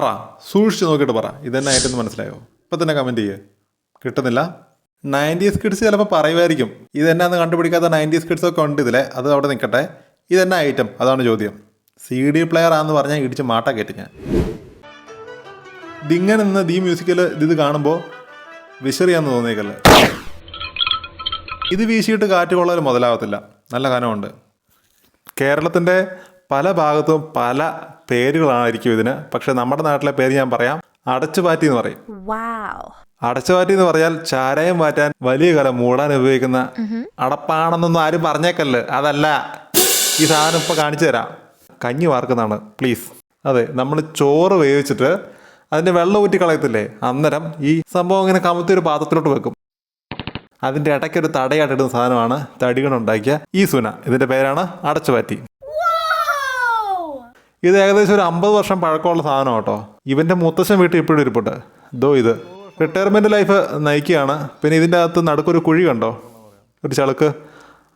പറ. സൂക്ഷിച്ച് നോക്കിയിട്ട് പറ. ഇതന്നെ ആയിട്ടെന്ന് മനസ്സിലായോ? ഇപ്പം തന്നെ കമന്റ് ചെയ്യേ. കിട്ടുന്നില്ല. നയന്റീസ് കിഡ്സ് ചിലപ്പോൾ പറയുമായിരിക്കും. ഇതെന്നാന്ന് കണ്ടുപിടിക്കാത്ത നയന്റീസ് കിഡ്സ് ഒക്കെ ഉണ്ട് ഇതിലെ. അത് അവിടെ നിൽക്കട്ടെ. ഇതെന്നാ ഐറ്റം അതാണ് ചോദ്യം. സി ഡി പ്ലെയർ ആണെന്ന് പറഞ്ഞാൽ ഇടിച്ച് മാട്ട കയറ്റി ഞാൻ. ഇതിങ്ങനെ നിന്ന് ദീ മ്യൂസിക്കൽ ഇത് കാണുമ്പോൾ വിശറിയാന്ന് തോന്നിയേക്കല്ലേ. ഇത് വീശിയിട്ട് കാറ്റ് കൊള്ളൽ മുതലാവത്തില്ല. നല്ല ഗാനമുണ്ട്. കേരളത്തിന്റെ പല ഭാഗത്തും പല പേരുകളായിരിക്കും ഇതിന്. പക്ഷെ നമ്മുടെ നാട്ടിലെ പേര് ഞാൻ പറയാം അടച്ചുപാറ്റി എന്ന് പറയും. അടച്ചുപാറ്റി എന്ന് പറഞ്ഞാൽ ചാരായം മാറ്റാൻ വലിയ കാലം മൂടാൻ ഉപയോഗിക്കുന്ന അടപ്പാണെന്നൊന്നും ആരും പറഞ്ഞേക്കല്ല. അതല്ല. ഈ സാധനം ഇപ്പൊ കാണിച്ചു തരാം. കഞ്ഞി വാർക്കുന്നതാണ് പ്ലീസ് അതെ നമ്മൾ ചോറ് വേവിച്ചിട്ട് അതിന്റെ വെള്ളം ഊറ്റി കളയത്തില്ലേ? അന്നേരം ഈ സംഭവം ഇങ്ങനെ കമത്തി ഒരു പാത്രത്തിലോട്ട് വെക്കും. അതിന്റെ ഇടയ്ക്ക് ഒരു തടയായിട്ടിടുന്ന സാധനമാണ് തടികളുണ്ടാക്കിയ ഈ സുന. ഇതിന്റെ പേരാണ് അടച്ചുപാറ്റി ഇത് ഏകദേശം ഒരു അമ്പത് വർഷം പഴക്കമുള്ള സാധനം കേട്ടോ. ഇവന്റെ മുത്തശ്ശൻ വീട്ടിൽ ഇപ്പോഴും ഇരിപ്പുണ്ട്. ഇതോ ഇത്. റിട്ടയർമെന്റ് ലൈഫ് നയിക്കുകയാണ്. പിന്നെ ഇതിന്റെ അകത്ത് നടുക്കൊരു കുഴി കണ്ടോ? ഒരു ചളുക്ക്.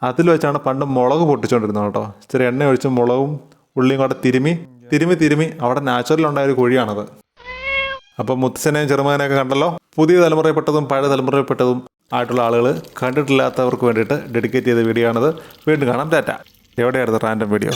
അതിൽ വെച്ചാണ് പണ്ട് മുളക് പൊട്ടിച്ചുകൊണ്ടിരുന്നത് കേട്ടോ. ചെറിയ എണ്ണ ഒഴിച്ച് മുളകും ഉള്ളിയും കൂടെ തിരുമി തിരുമി തിരുമി അവിടെ നാച്ചുറൽ ഉണ്ടായ ഒരു കുഴിയാണത്. അപ്പം മുത്തച്ഛനെയും ചെറുമകനെയൊക്കെ കണ്ടല്ലോ? പുതിയ തലമുറയിൽപ്പെട്ടതും പഴയ തലമുറയിൽപ്പെട്ടതും ആയിട്ടുള്ള ആളുകൾ കണ്ടിട്ടില്ലാത്തവർക്ക് വേണ്ടിയിട്ട് ഡെഡിക്കേറ്റ് ചെയ്ത വീഡിയോ ആണത്. വീണ്ടും കാണാം. ടാറ്റ എവിടെയായിരുന്നു റാൻഡം വീഡിയോ